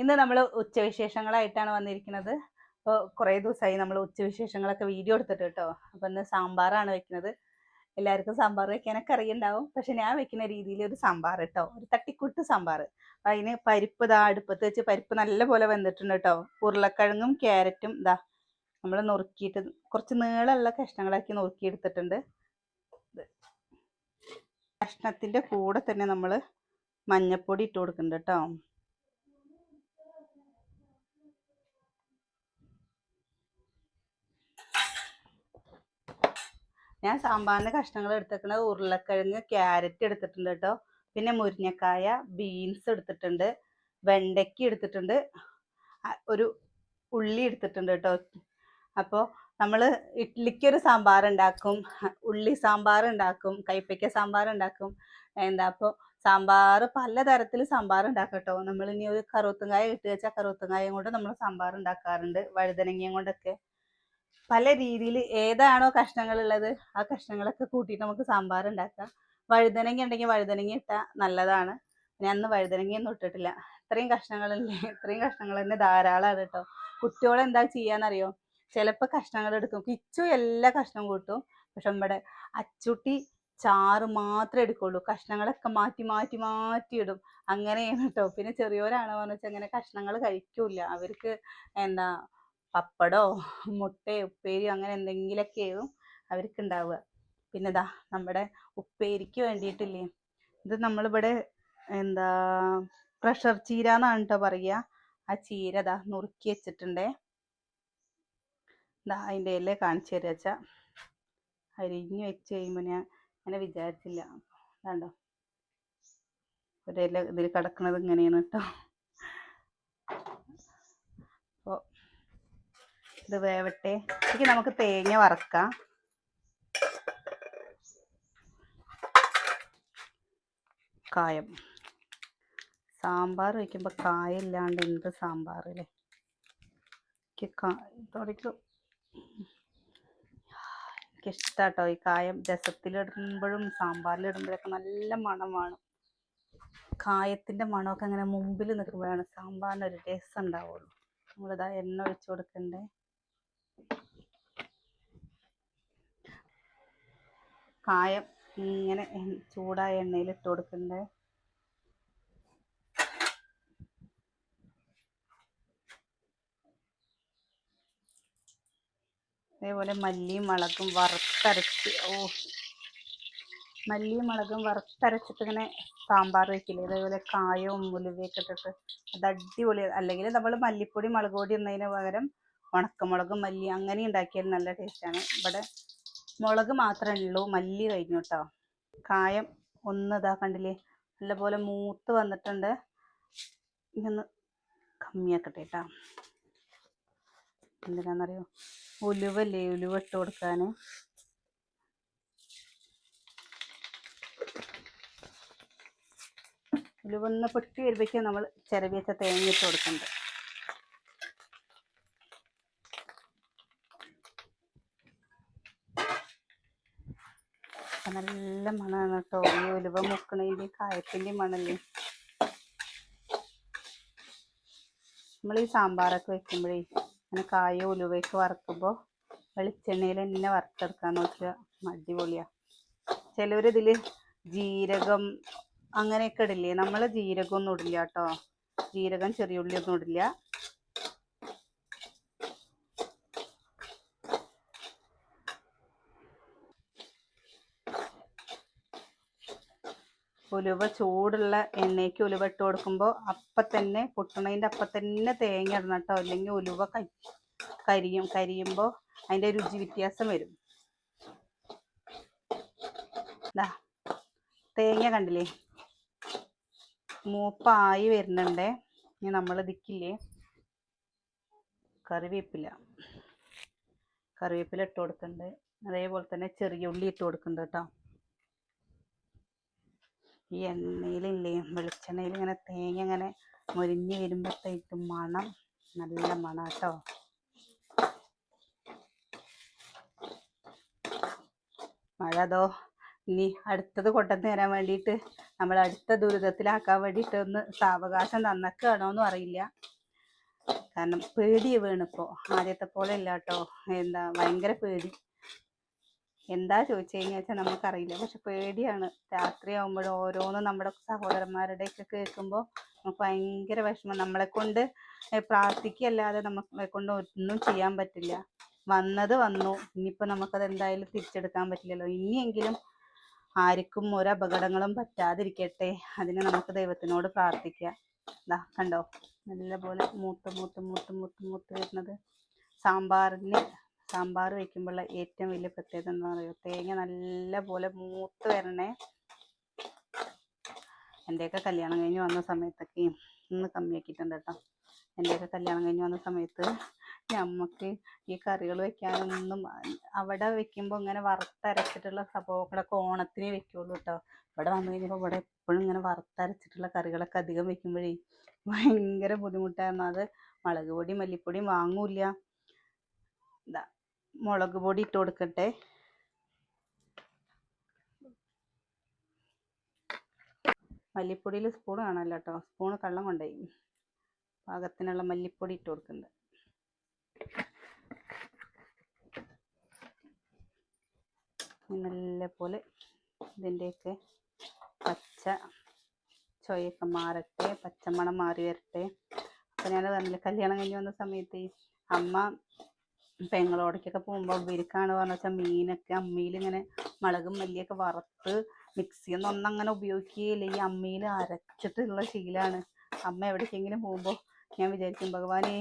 ഇന്ന് നമ്മൾ ഉച്ചവിശേഷങ്ങളായിട്ടാണ് വന്നിരിക്കുന്നത്. അപ്പോൾ കുറേ ദിവസമായി നമ്മൾ ഉച്ചവിശേഷങ്ങളൊക്കെ വീഡിയോ എടുത്തിട്ട് കേട്ടോ. അപ്പോൾ ഇന്ന് സാമ്പാറാണ് വെക്കുന്നത്. എല്ലാവർക്കും സാമ്പാർ വെക്കാനൊക്കെ അറിയുണ്ടാവും. പക്ഷെ ഞാൻ വെക്കുന്ന രീതിയിൽ ഒരു സാമ്പാർ കേട്ടോ. ഒരു തട്ടിക്കൂട്ട് സാമ്പാർ. അതിന് പരിപ്പ് ഇതാ അടുപ്പത്ത് വെച്ച് പരിപ്പ് നല്ല പോലെ വെന്തിട്ടുണ്ട് കേട്ടോ. ഉരുളക്കിഴങ്ങും ക്യാരറ്റും ഇതാ നമ്മൾ നുറുക്കിയിട്ട് കുറച്ച് നീളമുള്ള കഷ്ണങ്ങളാക്കി നുറുക്കിയെടുത്തിട്ടുണ്ട്. കഷ്ണത്തിന്റെ കൂടെ തന്നെ നമ്മൾ മഞ്ഞപ്പൊടി ഇട്ട് കൊടുക്കുന്നുണ്ട് കേട്ടോ. ഞാൻ സാമ്പാറിന്റെ കഷ്ണങ്ങൾ എടുത്തേക്കുന്നത് ഉരുളക്കിഴങ്ങ് ക്യാരറ്റ് എടുത്തിട്ടുണ്ട് കേട്ടോ. പിന്നെ മുരിങ്ങക്കായ ബീൻസ് എടുത്തിട്ടുണ്ട് വെണ്ടയ്ക്ക എടുത്തിട്ടുണ്ട് ഒരു ഉള്ളി എടുത്തിട്ടുണ്ട് കേട്ടോ. അപ്പോൾ നമ്മൾ ഇഡ്ലിക്കൊരു സാമ്പാർ ഉണ്ടാക്കും ഉള്ളി സാമ്പാർ ഉണ്ടാക്കും കൈപ്പയ്ക്ക സാമ്പാർ ഉണ്ടാക്കും. എന്താ അപ്പോൾ സാമ്പാർ പലതരത്തിൽ സാമ്പാർ ഉണ്ടാക്കും കേട്ടോ. നമ്മൾ ഇനി ഒരു കറുവത്തുങ്കായ ഇട്ട് വെച്ചാൽ കൊണ്ട് നമ്മൾ സാമ്പാർ ഉണ്ടാക്കാറുണ്ട് വഴുതനങ്ങയും കൊണ്ടൊക്കെ. പല രീതിയിൽ ഏതാണോ കഷ്ണങ്ങൾ ഉള്ളത് ആ കഷ്ണങ്ങളൊക്കെ കൂട്ടിയിട്ട് നമുക്ക് സാമ്പാർ ഉണ്ടാക്കാം. വഴുതനങ്ങ ഉണ്ടെങ്കിൽ വഴുതനങ്ങ ഇട്ടാൽ നല്ലതാണ്. ഞാൻ അന്ന് വഴുതനങ്ങയൊന്നും ഇട്ടിട്ടില്ല. ഇത്രയും കഷ്ണങ്ങളല്ലേ ഇത്രയും കഷ്ണങ്ങൾ തന്നെ ധാരാളമാണ് കേട്ടോ. കുട്ടികളെ എന്താ ചെയ്യാന്നറിയോ? ചിലപ്പോൾ കഷ്ണങ്ങൾ എടുക്കും. കിച്ചു എല്ലാ കഷ്ണവും കൂട്ടും. പക്ഷെ നമ്മുടെ അച്ചുട്ടി ചാറ് മാത്രമേ എടുക്കുള്ളൂ. കഷ്ണങ്ങളൊക്കെ മാറ്റി മാറ്റി മാറ്റി ഇടും. അങ്ങനെയാണ് കേട്ടോ. പിന്നെ ചെറിയവരാണോ എന്ന് വെച്ചാൽ അങ്ങനെ കഷ്ണങ്ങൾ കഴിക്കൂല അവർക്ക് എന്താ പപ്പടോ മുട്ടയോ ഉപ്പേരിയോ അങ്ങനെ എന്തെങ്കിലുമൊക്കെയാവും അവർക്ക് ഉണ്ടാവുക പിന്നെ ഇതാ നമ്മുടെ ഉപ്പേരിക്ക് വേണ്ടിയിട്ടില്ലേ? ഇത് നമ്മളിവിടെ എന്താ പ്രഷർ ചീര എന്നാണ് കേട്ടോ പറയുക. ആ ചീര ദാ നുറുക്കി വെച്ചിട്ടുണ്ടേ. ദാ അതിന്റെ ഇല കാണിച്ചു തരാ വെച്ചാൽ അരിഞ്ഞ് വെച്ച് കഴിയുമ്പോൾ ഞാൻ അങ്ങനെ വിചാരിച്ചില്ല. വേണ്ടോ ഒരില ഇതിൽ കിടക്കുന്നത് ഇങ്ങനെയാണ് കേട്ടോ അപ്പോൾ ഇത് വേവട്ടെ. ഇത് നമുക്ക് തേങ്ങ വറക്കാം. കായം. സാമ്പാർ വയ്ക്കുമ്പോൾ കായമില്ലാണ്ട് എന്ത് സാമ്പാർ അല്ലേ എനിക്ക് കാ തുടയ്ക്കും എനിക്കിഷ്ടാട്ടോ ഈ കായം. രസത്തിലിടുമ്പോഴും സാമ്പാറിലിടുമ്പോഴൊക്കെ നല്ല മണം വേണം. കായത്തിന്റെ മണമൊക്കെ അങ്ങനെ മുമ്പിൽ നിൽക്കുമ്പോഴാണ് സാമ്പാറിന് ഒരു രസം ഉണ്ടാവുള്ളൂ. നമ്മളിതാ എണ്ണ ഒഴിച്ചു കൊടുക്കണ്ടേ? കായം ഇങ്ങനെ ചൂടായ എണ്ണയിൽ ഇട്ട് കൊടുക്കണ്ടേ? അതേപോലെ മല്ലിയും മുളകും വറുത്തരച്ച് ഓ മല്ലിയും മുളകും വറുത്തരച്ചിട്ട് ഇങ്ങനെ സാമ്പാർ വെക്കില്ലേ? അതേപോലെ കായവും ഉലുവയൊക്കെ ഇട്ടിട്ട് അത് അടിപൊളി അല്ലെങ്കിൽ നമ്മൾ മല്ലിപ്പൊടി മുളക് പൊടി എന്നതിന് പകരം ഉണക്കമുളകും മല്ലി അങ്ങനെ ഉണ്ടാക്കിയാൽ നല്ല ടേസ്റ്റാണ് ഇവിടെ മുളക് മാത്രമേ ഉള്ളൂ മല്ലി കഴിഞ്ഞു കേട്ടോ കായം ഒന്ന് ഇതാ കണ്ടില്ലേ? നല്ലപോലെ മൂത്ത് വന്നിട്ടുണ്ട്. ഇനി കമ്മിയാക്കട്ടെ കേട്ടോ എന്തിനാണെന്നറിയോ ഉലുവല്ലേ ഉലുവ ഇട്ട് കൊടുക്കാൻ ഉലുവ ഒന്ന് പൊട്ടി വരുമ്പോഴേക്കും നമ്മൾ ചിരവിയച്ച തേങ്ങ ഇട്ട് കൊടുക്കുന്നുണ്ട്. അപ്പൊ നല്ല മണമാണ് കേട്ടോ. ഈ ഉലുവ മുക്കണതിന്റെ കായത്തിന്റെ മണല്ലേ നമ്മൾ ഈ സാമ്പാറൊക്കെ വെക്കുമ്പോഴേ അങ്ങനെ കായ ഉലുവയൊക്കെ വറുക്കുമ്പോൾ വെളിച്ചെണ്ണയിൽ തന്നെ വറുത്തെടുക്കാൻ നോക്കുക അടിപൊളിയാണ് ചിലവരിതിൽ ജീരകം അങ്ങനെയൊക്കെ ഇടില്ലേ? നമ്മൾ ജീരകമൊന്നും ഇടില്ല കേട്ടോ. ജീരകം ചെറിയ ഉള്ളി ഇടില്ല. ഉലുവ ചൂടുള്ള എണ്ണയ്ക്ക് ഉലുവ ഇട്ട് കൊടുക്കുമ്പോൾ അപ്പം തന്നെ പൊട്ടണതിന്റെ അപ്പം തന്നെ തേങ്ങ ഇടണം കേട്ടോ. അല്ലെങ്കിൽ ഉലുവ കരിയും കരിയുമ്പോൾ അതിന്റെ രുചി വ്യത്യാസം വരും. ഇതാ തേങ്ങ കണ്ടില്ലേ? മൂപ്പായി വരുന്നുണ്ടേ. ഇനി നമ്മൾ ഇതിക്കില്ലേ? കറിവേപ്പില. കറിവേപ്പില ഇട്ട് കൊടുക്കുന്നുണ്ട് അതേപോലെ തന്നെ ചെറിയ ഉള്ളി ഇട്ട് കൊടുക്കുന്നുണ്ട് കേട്ടോ. ഈ എണ്ണയിലില്ലേ വെളിച്ചെണ്ണയിൽ ഇങ്ങനെ തേങ്ങ ഇങ്ങനെ മുരിഞ്ഞ് വരുമ്പോഴത്തേക്കും മണം നല്ല മണം കേട്ടോ മഴ അതോ ഇനി അടുത്തത് കൊണ്ടുവന്ന് തരാൻ വേണ്ടിയിട്ട് നമ്മൾ അടുത്ത ദുരിതത്തിലാക്കാൻ വേണ്ടിയിട്ട് ഒന്ന് സാവകാശം തന്നൊക്കെയാണോന്നും അറിയില്ല. കാരണം പേടി വീണിപ്പോ. ആദ്യത്തെ പോലെ ഇല്ല കേട്ടോ എന്താ ഭയങ്കര പേടി. എന്താ ചോദിച്ചു കഴിഞ്ഞാൽ വെച്ചാൽ നമുക്കറിയില്ല. പക്ഷെ പേടിയാണ്. രാത്രി ആകുമ്പോഴും ഓരോന്നും നമ്മുടെ സഹോദരന്മാരുടെയൊക്കെ കേൾക്കുമ്പോൾ നമുക്ക് ഭയങ്കര വിഷമം. നമ്മളെ കൊണ്ട് പ്രാർത്ഥിക്കല്ലാതെ നമ്മളെ കൊണ്ട് ഒന്നും ചെയ്യാൻ പറ്റില്ല. വന്നത് വന്നു. ഇനിയിപ്പോൾ നമുക്കത് എന്തായാലും തിരിച്ചെടുക്കാൻ പറ്റില്ലല്ലോ. ഇനിയെങ്കിലും ആർക്കും ഒരു അപകടങ്ങളും പറ്റാതിരിക്കട്ടെ. അതിന് നമുക്ക് ദൈവത്തിനോട് പ്രാർത്ഥിക്കാം ഇതാ കണ്ടോ? നല്ലപോലെ മൂത്ത് മൂത്ത് മൂത്ത് മൂത്ത് മൂത്ത് വരുന്നത്. സാമ്പാറിന് സാമ്പാർ വയ്ക്കുമ്പോഴുള്ള ഏറ്റവും വലിയ പ്രത്യേകത എന്താ പറയുക തേങ്ങ നല്ല പോലെ മൂത്ത് വരണേ. എന്റെയൊക്കെ കല്യാണം കഴിഞ്ഞ് വന്ന സമയത്തൊക്കെ ഇന്ന് കമ്മിയാക്കിയിട്ടുണ്ട് കേട്ടോ. എന്റെയൊക്കെ കല്യാണം കഴിഞ്ഞ് വന്ന സമയത്ത് നമുക്ക് ഈ കറികൾ വെക്കാനൊന്നും അവിടെ വെക്കുമ്പോൾ ഇങ്ങനെ വറുത്തരച്ചിട്ടുള്ള സംഭവങ്ങളൊക്കെ ഓണത്തിന് വെക്കുള്ളൂ കേട്ടോ. ഇവിടെ വന്നു കഴിഞ്ഞപ്പോൾ ഇവിടെ എപ്പോഴും ഇങ്ങനെ വറുത്തരച്ചിട്ടുള്ള കറികളൊക്കെ അധികം വെക്കുമ്പോഴേ ഭയങ്കര ബുദ്ധിമുട്ടായിരുന്നു. അത് മുളക് പൊടി മല്ലിപ്പൊടിയും വാങ്ങൂല്ല. ഇതാ മുളക് പൊടി ഇട്ട് കൊടുക്കട്ടെ. മല്ലിപ്പൊടിയിൽ സ്പൂൺ കാണാമല്ലോ കേട്ടോ സ്പൂൺ കള്ളം കൊണ്ടുപോയി പാകത്തിനുള്ള മല്ലിപ്പൊടി ഇട്ട് കൊടുക്കുന്നുണ്ട് നല്ല പോലെ ഇതിന്റെയൊക്കെ പച്ച ചൊയൊക്കെ മാറട്ടെ. പച്ചമണം മാറി വരട്ടെ. അപ്പം ഞാൻ പറഞ്ഞില്ല കല്യാണം കഴിഞ്ഞ് വന്ന സമയത്ത് അമ്മ പെങ്ങളോടേക്കൊക്കെ പോകുമ്പോൾ ഇവർക്കാണ് പറഞ്ഞ വെച്ചാൽ മീനൊക്കെ അമ്മിയിൽ ഇങ്ങനെ മുളകും മല്ലിയൊക്കെ വറുത്ത് മിക്സിയൊന്നും ഒന്നും അങ്ങനെ ഉപയോഗിക്കുകയില്ല ഈ അമ്മിയിൽ അരച്ചിട്ടുള്ള ശീലമാണ് അമ്മ എവിടേക്കെങ്കിലും പോകുമ്പോൾ ഞാൻ വിചാരിക്കും ഭഗവാനെ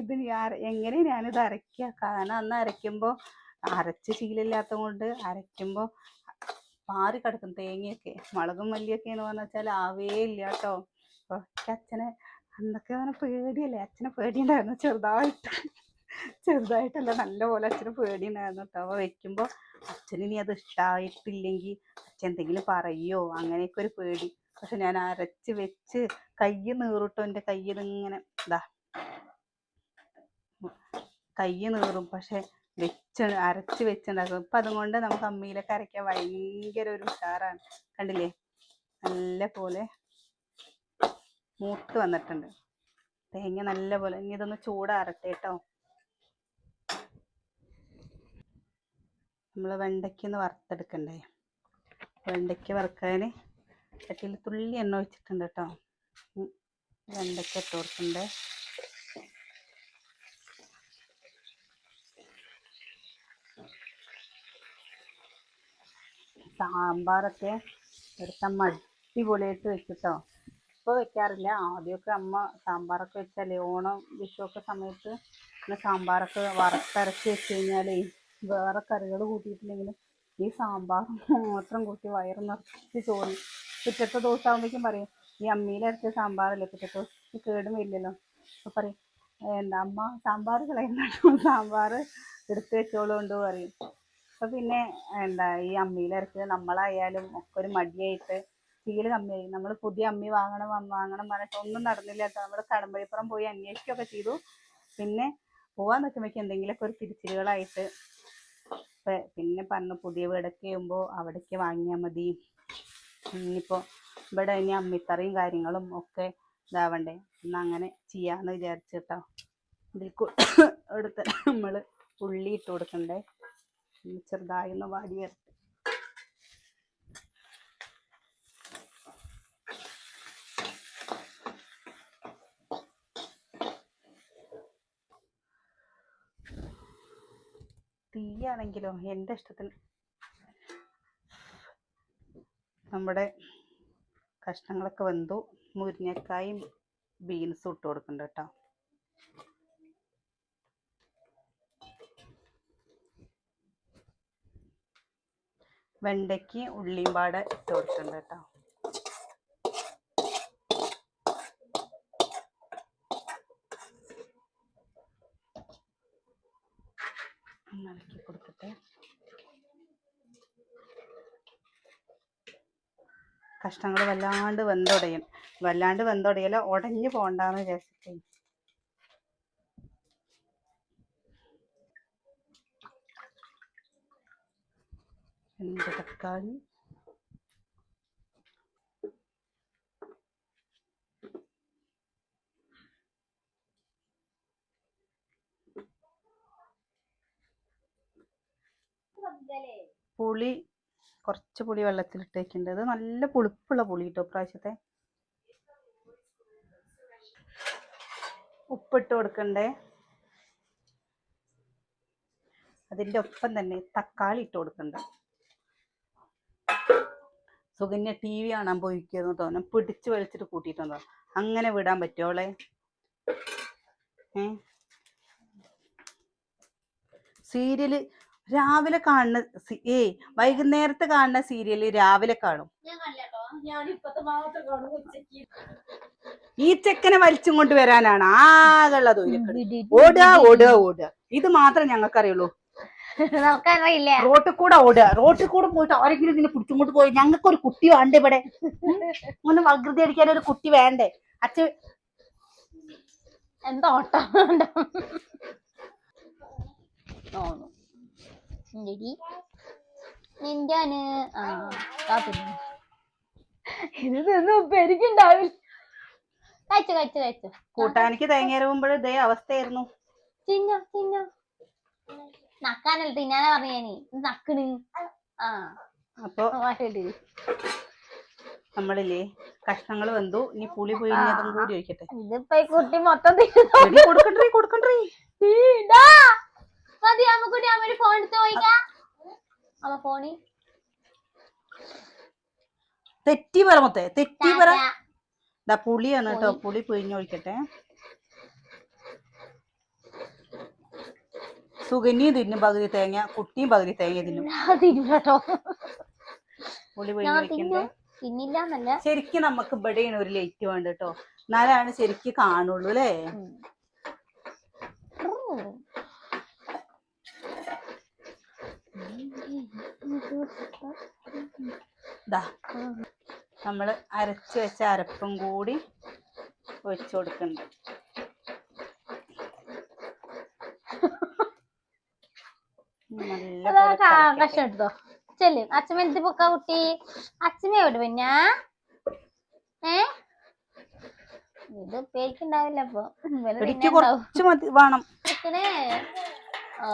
ഇത് ഞാൻ എങ്ങനെ ഞാനിത് അരയ്ക്കുക കാരണം അന്ന് അരയ്ക്കുമ്പോൾ അരച്ച് ശീലമില്ലാത്തത് കൊണ്ട് അരയ്ക്കുമ്പോൾ പാറി കിടക്കും തേങ്ങയൊക്കെ. മുളകും മല്ലിയൊക്കെ എന്ന് പറഞ്ഞു വെച്ചാൽ ആവേ ഇല്ല കേട്ടോ അപ്പോൾ അച്ഛനെ അന്നൊക്കെ പറഞ്ഞാൽ പേടിയല്ലേ? അച്ഛനെ പേടിയുണ്ടായിരുന്നു ചെറുതായിട്ട്. ചെറുതായിട്ടല്ല നല്ലപോലെ അച്ഛന് പേടിയുണ്ടായിരുന്നു കേട്ടോ അപ്പോൾ വെക്കുമ്പോൾ ഇനി അത് ഇഷ്ടമായിട്ടില്ലെങ്കിൽ അച്ഛൻ എന്തെങ്കിലും പറയോ? അങ്ങനെയൊക്കെ ഒരു പേടി. പക്ഷെ ഞാൻ അരച്ച് വെച്ച് കയ്യ് നീറിട്ടോ എന്റെ കയ്യിൽ ഇങ്ങനെ ഇതാ കയ്യ് നീറും. പക്ഷെ വെച്ച് അരച്ച് വെച്ചുണ്ടാക്കും. ഇപ്പം അതുകൊണ്ട് നമുക്ക് അമ്മിയിലൊക്കെ അരയ്ക്കാൻ ഭയങ്കര ഒരു ഉഷാറാണ്. കണ്ടില്ലേ? നല്ല പോലെ മൂത്ത് വന്നിട്ടുണ്ട്. തേങ്ങ നല്ല പോലെ ഇനി ഇതൊന്ന് ചൂടാറട്ടെ കേട്ടോ നമ്മൾ വെണ്ടയ്ക്കൊന്ന് വറുത്തെടുക്കണ്ടേ? വെണ്ടയ്ക്ക വറുക്കാൻ ചട്ടിയിൽ തുള്ളി എണ്ണ ഒഴിച്ചിട്ടുണ്ട് കേട്ടോ. വെണ്ടയ്ക്ക ഇട്ട് കൊടുക്കണ്ടേ. സാമ്പാറൊക്കെ എടുത്ത അടിപൊളിയായിട്ട് വെച്ചിട്ടോ ഇപ്പോൾ വെക്കാറില്ല. ആദ്യമൊക്കെ അമ്മ സാമ്പാറൊക്കെ വെച്ചാലേ ഓണം വിഷുവൊക്കെ സമയത്ത് സാമ്പാറൊക്കെ വറുത്തരച്ച് വെച്ച് കഴിഞ്ഞാലേ വേറെ കറികൾ കൂട്ടിയിട്ടില്ലെങ്കിലും ഈ സാമ്പാർ മാത്രം കൂട്ടി വയറ് നിറച്ച് ചോറ്. പിറ്റത്തെ ദിവസം ആകുമ്പോഴേക്കും പറയും ഈ അമ്മിയിലരച്ച സാമ്പാറല്ലേ? പിറ്റത്തെ ദിവസം കേടും വരില്ലല്ലോ. അപ്പം പറയും എന്താ അമ്മ സാമ്പാർ കളയുന്നുണ്ടോ? സാമ്പാർ എടുത്ത് വെച്ചോളൂ കൊണ്ട് പറയും. അപ്പം പിന്നെ എന്താ ഈ അമ്മിയിലരച്ചത് നമ്മളായാലും ഒക്കെ ഒരു മടിയായിട്ട് ശീലം കമ്മിയായി നമ്മൾ പുതിയ അമ്മി വാങ്ങണം വാങ്ങണം പറഞ്ഞിട്ട് ഒന്നും നടന്നില്ല. കേട്ടോ നമ്മൾ കടമ്പഴിപ്പുറം പോയി അന്വേഷിക്കുകയൊക്കെ ചെയ്തു. പിന്നെ പോവാൻ നിൽക്കുമ്പോഴേക്കും എന്തെങ്കിലുമൊക്കെ ഒരു തിരിച്ചലുകളായിട്ട് പിന്നെ പറഞ്ഞു പുതിയ വീടൊക്കെ ആകുമ്പോൾ അവിടേക്ക് വാങ്ങിയാൽ മതി. ഇനിയിപ്പോൾ ഇവിടെ ഇനി അമ്മിത്തറയും കാര്യങ്ങളും ഒക്കെ ഇതാവണ്ടേ. എന്നാൽ അങ്ങനെ ചെയ്യാമെന്ന് വിചാരിച്ചു കേട്ടോ ഇതിൽ എടുത്ത് നമ്മൾ ഉള്ളി ഇട്ട് കൊടുക്കണ്ടേ. ചെറുതായി ഒന്ന് വാടി വരട്ടെ. തീയാണെങ്കിലോ എന്റെ ഇഷ്ടത്തിന് നമ്മുടെ കഷ്ണങ്ങളൊക്കെ വെന്തു മുരിങ്ങക്കായും ബീൻസും ഇട്ട് കൊടുക്കുന്നുണ്ട് കേട്ടോ. വെണ്ടയ്ക്ക് ഉള്ളിയും പാടെ ഇട്ട് കൊടുക്കുന്നുണ്ട് കേട്ടോ. ഒന്ന് ഇളക്കി കൊടുത്തിട്ട് കഷ്ണങ്ങൾ വല്ലാണ്ട് വെന്തുടയും. വല്ലാണ്ട് വെന്തുടയല ഉടഞ്ഞു പോകണ്ടെന്ന് വിചാരിച്ചിട്ട്. തക്കാളി? പുളി കുറച്ച് പുളി വെള്ളത്തിലിട്ട് വെക്കേണ്ടത് നല്ല പുളിപ്പുള്ള പുളി കേട്ടോ പ്രാവശ്യത്തെ ഉപ്പിട്ട് കൊടുക്കണ്ടേ? അതിന്റെ ഒപ്പം തന്നെ തക്കാളി ഇട്ട് കൊടുക്കണ്ട. സുകന്യ ടി വി കാണാൻ പോയിക്കുന്നു തോന്നുന്നു. പിടിച്ച് വലിച്ചിട്ട് കൂട്ടിയിട്ടുണ്ടോ അങ്ങനെ വിടാൻ പറ്റുമോളെ ഏ? സീരിയൽ രാവിലെ കാണുന്ന ഏയ് വൈകുന്നേരത്തെ കാണുന്ന സീരിയൽ രാവിലെ കാണും. ഞാൻ ഞാൻ ഇപ്പത്തെ മാത്രം കാണും ഉച്ചയ്ക്ക്. ഈ ചെക്കനെ വലിച്ചും കൊണ്ട് വരാനാണ് ആകെയുള്ള തൊഴിലൊക്കെ ഓടുക ഓടുക ഓടുക. ഇത് മാത്രം ഞങ്ങൾക്കറിയുള്ളൂ. നമുക്കറിയില്ല. റോട്ടിൽ കൂടെ ഓടുക. റോട്ടിൽ കൂടെ പോയിട്ട് ആരെങ്കിലും ഇതിനെ പിടിച്ചുകൊണ്ട് പോയി. ഞങ്ങൾക്ക് ഒരു കുട്ടി വേണ്ട ഇവിടെ? ഒന്ന് വകൃതി അടിക്കാൻ ഒരു കുട്ടി വേണ്ടേ? അച്ഛ എന്താ നിന്റെ നിന്റാന് ആ കാത്തിരുന്നു ഇത് തിന്നു പെരിക്കുണ്ടാവില്ല കഴിച്ചു കഴിച്ചു കഴിച്ചു. കൂട്ടാനിക്ക് തേങ്ങയരവുമ്പോൾ ഇതേ അവസ്ഥയായിരുന്നു. ചിന്ന ചിന്ന നക്കാനല്ല തിന്നാനാ പറഞ്ഞ ഞാൻ ഇത് നക്കണ് ആ. അപ്പൊ. നമ്മളില്ലേ കഷ്ണങ്ങൾ വന്നു ഇനി പുളി പോയി കൂടി ഒഴിക്കട്ടെ. ഇതിപ്പോ കുട്ടി മൊത്തം തിന്നു കൊടുക്കണ്ടേ കൊടുക്കണ്ടേ. മതി അമ്മക്കുട്ടി അമ്മ ഫോൺ എടുത്ത് പോയിക്കാ അമ്മ ഫോണി തെറ്റി പറ മൊത്തേ തെറ്റി പറ. ദാ പുളിയാണ് കേട്ടോ. പുളി. പിഴിഞ്ഞൊഴിക്കട്ടെ സുഗന്യയും തിന്നും പകുതി തേങ്ങ കുട്ടിയും പകുതി തേങ്ങ തിന്നും. തിന്നട്ടോ പുളി തിന്നില്ല ശരിക്കും നമുക്ക് ഇവിടെയാണ് ഒരു ലൈറ്റ് വേണ്ട കേട്ടോ. എന്നാലാണ് ശരിക്കും കാണുള്ളൂ അല്ലേ? നമ്മൾ അരച്ച് വെച്ച അരപ്പും കൂടി ഒഴിച്ചു കൊടുക്കണ്ട്. നല്ല അതാ പോലെ കാ- തിളക്കട്ടെ. കഷ്ണം എടുത്തോ ചെല്ല് അച്ഛമ്മ എന്ത് പൊക്ക കുട്ടി. അച്ഛമ്മ എവിടെ പിന്നെ? ഏ? ഇത് പേരിക്കുണ്ടാവില്ല അപ്പൊ. വേണം. ഓ.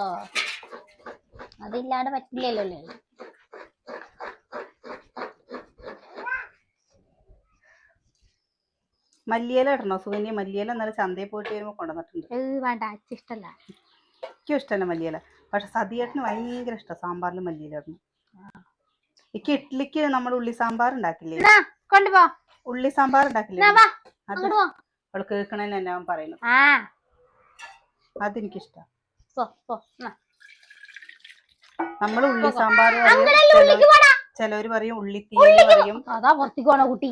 അതില്ലാണ്ട് പറ്റില്ലല്ലോ അല്ലേ? മല്ലിയില ഇടണോ? സുകന്യ മല്ലിയില ഇന്നലെ ചന്തയിൽ പോയിട്ട് വരുമ്പോൾ കൊണ്ടുവന്നിട്ടുണ്ട്. വേണ്ട അച്ഛ ഇഷ്ടല്ല. എനിക്കും ഇഷ്ടമല്ല മല്ലിയില. പക്ഷെ സതിയേട്ടന് ഭയങ്കര ഇഷ്ടം സാമ്പാറിൽ മല്ലിയില ഇടണം. എനിക്ക് ഇഡ്ലിക്ക് നമ്മൾ ഉള്ളി സാമ്പാർ ഉണ്ടാക്കില്ലേ? കൊണ്ടുപോ ഉള്ളി സാമ്പാർ ഉണ്ടാക്കില്ലേ? അത് അവൾ കേൾക്കണെന്ന് പറയുന്നത്. ആ. അതെനിക്കിഷ്ടം. നമ്മൾ ഉള്ളി സാമ്പാർ പറയും ചിലവര് പറയും ഉള്ളിത്തീയൽ പറയും. അതാ പുറത്തേക്ക് പോണ കുട്ടി.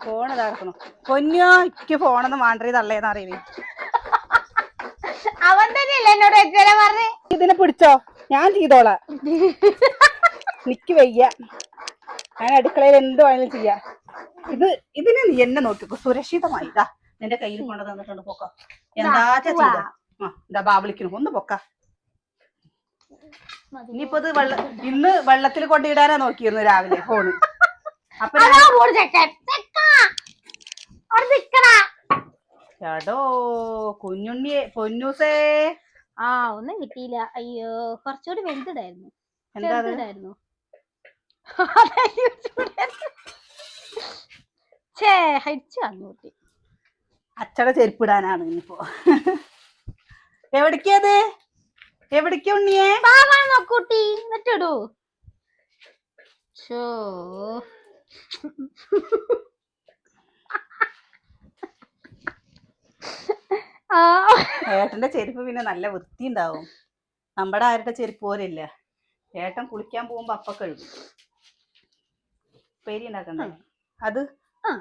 ഫോൺ ഇതാക്കണം പൊന്നോ എനിക്ക് ഫോണൊന്ന് മാണ്ടറി തള്ളേന്ന് അറിയണേ അവൻ തന്നെയല്ലേ എന്നോട് പറഞ്ഞേ. ഇതിനെ പിടിച്ചോ. ഞാൻ ചെയ്തോളാം. നിക്ക് വയ്യ. ഞാൻ അടുക്കളയിൽ എന്ത് വേണമെങ്കിലും ചെയ്യാ. ഇത് ഇതിനെ നീ എന്നെ നോക്കിക്കോ. സുരക്ഷിതമായി. ഇതാ നിന്റെ കയ്യിൽ കൊണ്ട് തന്നിട്ടുണ്ട് പൊക്ക. എന്താ ചെയ്ത? ആ ഇതാ ബാ വിളിക്കുന്നു. ഒന്ന് പൊക്ക. ഇനിയിപ്പോ ഇത് വെള്ള ഇന്ന് വെള്ളത്തിൽ കൊണ്ടിടാനാ നോക്കിയിരുന്നു രാവിലെ ഫോണ്. അപ്പൊ ചേട്ടോ കുഞ്ഞുണ്ണിയെ പൊന്നൂസേ. ആ ഒന്നും കിട്ടിയില്ല. അയ്യോ കുറച്ചുകൂടി വലുതിടായിരുന്നു. എന്താ ഹരിച്ചു അച്ചട ചെരുപ്പിടാനാണ് ഇനിയിപ്പോ. എവിടേക്കത്? എവിടേക്ക് ഉണ്ണിയേ? നോക്കൂട്ടി എന്നിട്ടിടൂ ഷോ. ഏട്ടന്റെ ചെരുപ്പ് പിന്നെ നല്ല വൃത്തി ഉണ്ടാവും നമ്മുടെ ആരുടെ ചെരുപ്പ് പോലെയല്ല. ഏട്ടൻ കുളിക്കാൻ പോകുമ്പോ അപ്പ കഴുകും പേരി ഉണ്ടാക്കണ്ടേ അത്? ആ.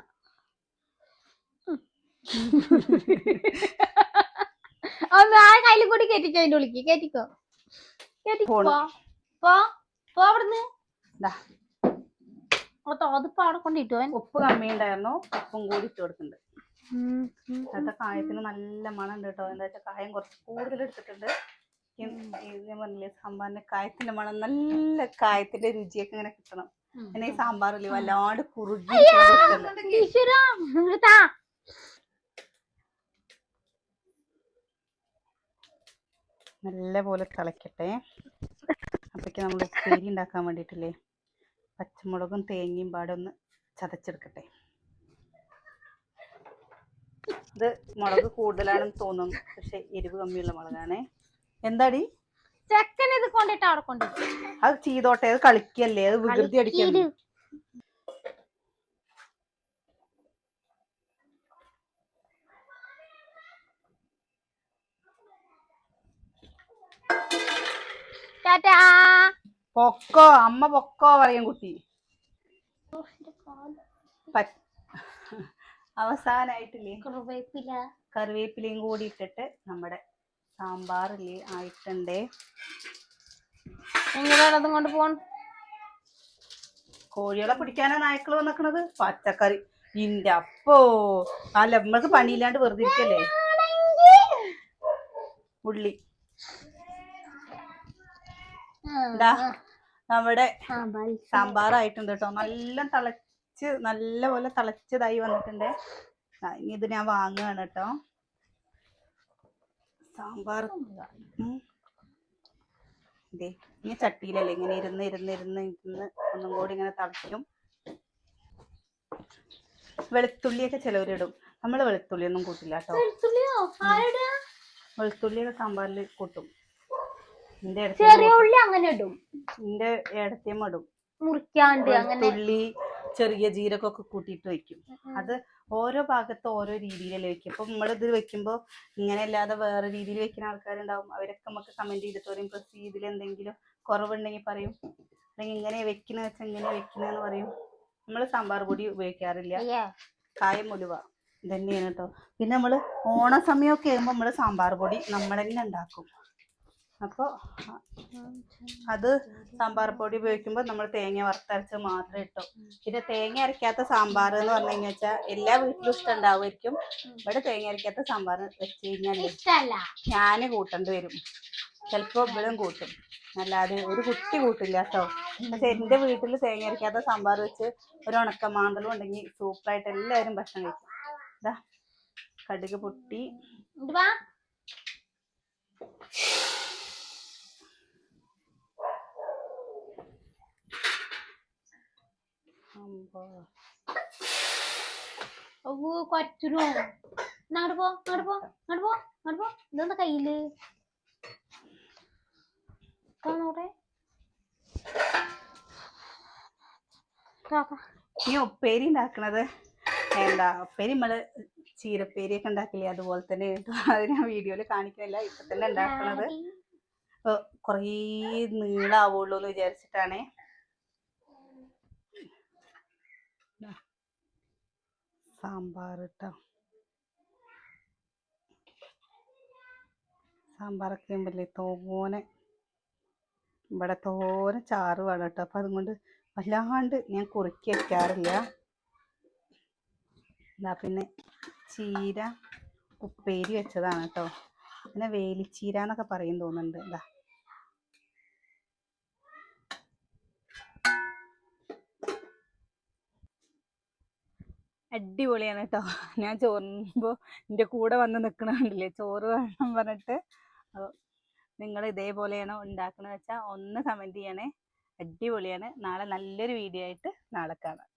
ഒന്ന് ആ കയ്യിൽ കൂടി കേറ്റിക്കോ അതിന്റെ ഉള്ളിക്ക്. കേറ്റിക്കോ. കേറ്റിക്കോ. പോണ്. പോ. പോ പോ അവിടുന്ന്. ദാ. അതിപ്പോ അവിടെ കൊണ്ടിട്ടു അവൻ. ഉപ്പ് കമ്മി ഉണ്ടായിരുന്നു. ഉപ്പും കൂടി ഇട്ട് കൊടുക്കുന്നുണ്ട്. അതൊക്കെ കായത്തിന് നല്ല മണം ഉണ്ട് കേട്ടോ. എന്താ വെച്ചാൽ കായം കുറച്ച് കൂടുതൽ എടുത്തിട്ടുണ്ട്. ഞാൻ പറഞ്ഞില്ലേ സാമ്പാറിന്റെ കായത്തിന്റെ മണം നല്ല കായത്തിന്റെ രുചിയൊക്കെ ഇങ്ങനെ കിട്ടണം. പിന്നെ ഈ സാമ്പാറില്ലേ വല്ലാണ്ട് കുറുകി നല്ല പോലെ തിളയ്ക്കട്ടെ അപ്പോഴേക്ക് നമ്മൾ ഉപ്പേരി ഉണ്ടാക്കാൻ വേണ്ടിയിട്ടില്ലേ പച്ചമുളകും തേങ്ങയും പാടെ ഒന്ന് ചതച്ചെടുക്കട്ടെ. ഇത് മുളക് കൂടുതലാണെന്ന് തോന്നും പക്ഷെ എരിവ് കമ്മിയുള്ള മുളകാണേ. എന്താടി? ചെക്കൻ ഇത് കൊണ്ടിട്ട് അവിടെ കൊണ്ടിട്ടു അത് ചെയ്തോട്ടെ അത് കളിക്കല്ലേ അത് വികൃതി അടിക്കല്ലേ? പൊക്കോ അമ്മ പൊക്കോ പറയും കുട്ടി. അവസാനായിട്ടില്ലേ? കറിവേപ്പില. കറിവേപ്പിലയും കൂടി ഇട്ടിട്ട് നമ്മുടെ സാമ്പാറില്ലേ ആയിട്ടുണ്ടേ. എങ്ങനെയാണ് അതും കൊണ്ട് പോകണം കോഴികളെ പിടിക്കാനാണ് നായ്ക്കൾ വന്നിക്കണത്? പച്ചക്കറി. ഇന്റെ അപ്പോ. അല്ല നമ്മൾക്ക് പണിയില്ലാണ്ട് വെറുതെ ഇരിക്കല്ലേ? ഉള്ളി. നമ്മുടെ സാമ്പാറായിട്ടുണ്ട് കേട്ടോ. നല്ല തിളച്ച് നല്ല പോലെ തിളച്ചതായി വന്നിട്ടുണ്ട്. ഇനി ഇത് ഞാൻ വാങ്ങുകയാണ് കേട്ടോ. സാമ്പാർ. ഇനി ചട്ടിയിലല്ലേ ഇങ്ങനെ ഇരുന്ന് ഇരുന്ന് ഇരുന്ന് ഇരുന്ന് ഒന്നും കൂടി ഇങ്ങനെ തളിക്കും. വെളുത്തുള്ളിയൊക്കെ ചിലവരിടും. നമ്മൾ വെളുത്തുള്ളി ഒന്നും കൂട്ടില്ല കേട്ടോ. വെളുത്തുള്ളിയൊക്കെ സാമ്പാറിൽ കൂട്ടും. എന്റെ ചെറിയ ഉള്ളി അങ്ങനെ ഇടും. എന്റെ ഏടത്തേം ഇടും. മുറിക്കാണ്ട് അങ്ങനെ. വെളുത്തുള്ളി ചെറിയ ജീരകമൊക്കെ കൂട്ടിയിട്ട് വെക്കും. അത് ഓരോ ഭാഗത്ത് ഓരോ രീതിയിലല്ലേ വെക്കും. അപ്പൊ നമ്മളിത് വെക്കുമ്പോ ഇങ്ങനെ അല്ലാതെ വേറെ രീതിയിൽ വെക്കുന്ന ആൾക്കാരുണ്ടാവും. അവരൊക്കെ നമുക്ക് കമന്റ് ചെയ്തിട്ട് പറയും പ്രസ് ഇതിൽ എന്തെങ്കിലും കുറവുണ്ടെങ്കിൽ പറയും. അല്ലെങ്കിൽ ഇങ്ങനെ വെക്കുന്ന വെച്ചാൽ ഇങ്ങനെ വെക്കുന്നതെന്ന് പറയും. നമ്മൾ സാമ്പാർ പൊടി ഉപയോഗിക്കാറില്ല. കായം ഉലുവ ഇതന്നെയാണ് കേട്ടോ പിന്നെ നമ്മൾ ഓണ സമയമൊക്കെ ആകുമ്പോൾ നമ്മൾ സാമ്പാർ പൊടി നമ്മൾ തന്നെ ഉണ്ടാക്കും. അപ്പോൾ അത് സാമ്പാർ പൊടി ഉപയോഗിക്കുമ്പോൾ നമ്മൾ തേങ്ങ വറുത്തരച്ച് മാത്രം ഇട്ടു. പിന്നെ തേങ്ങ അരക്കാത്ത സാമ്പാർ എന്ന് പറഞ്ഞു കഴിഞ്ഞാൽ വെച്ചാൽ എല്ലാ വീട്ടിലും ഇഷ്ടം ഉണ്ടാവുമായിരിക്കും. ഇവിടെ തേങ്ങ അരക്കാത്ത സാമ്പാർ വെച്ച് കഴിഞ്ഞാൽ ഞാൻ കൂട്ടേണ്ടി വരും. ചിലപ്പോൾ ഇവിടെ കൂട്ടും. അല്ലാതെ ഒരു കുട്ടി കൂട്ടില്ല കേട്ടോ. പക്ഷെ എന്റെ വീട്ടിൽ തേങ്ങ അരക്കാത്ത സാമ്പാർ വെച്ച് ഒരു ഉണക്ക മാന്തളും ഉണ്ടെങ്കിൽ സൂപ്പറായിട്ട് എല്ലാവരും ഭക്ഷണം കഴിക്കും. ഇതാ കടുക് പൊട്ടി. ഇങ്ങട് വാ സാമ്പാർ ഓ കൊച്ചുനോ അങ്ങോട്ട് പോ അങ്ങോട്ട് പോ അങ്ങോട്ട് പോ അങ്ങോട്ട് പോ. ഇതെന്താ കയ്യിൽ? കാണോട്ടെ ഈ ഉപ്പേരി ഉണ്ടാക്കണത് എന്താ? ഉപ്പേരി നമ്മൾ ചീരപ്പേരി ഒക്കെ ഉണ്ടാക്കില്ലേ? അതുപോലെ തന്നെ കേട്ടോ അത് ഞാൻ വീഡിയോയിൽ കാണിക്കുന്നില്ല ഇപ്പൊ തന്നെ ഉണ്ടാക്കണത്. കൊറേ കുറേ നീളാവുള്ളൂ എന്ന് വിചാരിച്ചിട്ടാണേ ദാ. സാമ്പാർ കേട്ടോ സാമ്പാറൊക്കെ ചെയ്യുമ്പോഴേ തോനെ ഇവിടെ തോനെ ചാറ് വേണം കേട്ടോ അപ്പം അതുകൊണ്ട് വല്ലാണ്ട് ഞാൻ കുറുക്കി വെക്കാറില്ല. എന്താ പിന്നെ ചീര ഉപ്പേരി വെച്ചതാണ് കേട്ടോ. പിന്നെ വേലിച്ചീര എന്നൊക്കെ പറയും തോന്നുന്നുണ്ട്. ഇതാ അടിപൊളിയാണ് കേട്ടോ ഞാൻ ചോറുമ്പോൾ എന്റെ കൂടെ വന്ന് നിൽക്കണ കണ്ടില്ലേ? ചോറ് വേണം പറഞ്ഞിട്ട്. നിങ്ങൾ ഇതേപോലെയാണോ ഉണ്ടാക്കണമെന്ന് വെച്ചാൽ ഒന്ന് കമന്റ് ചെയ്യണേ. അടിപൊളിയാണ്. നാളെ നല്ലൊരു വീഡിയോ ആയിട്ട് നാളെ കാണാം.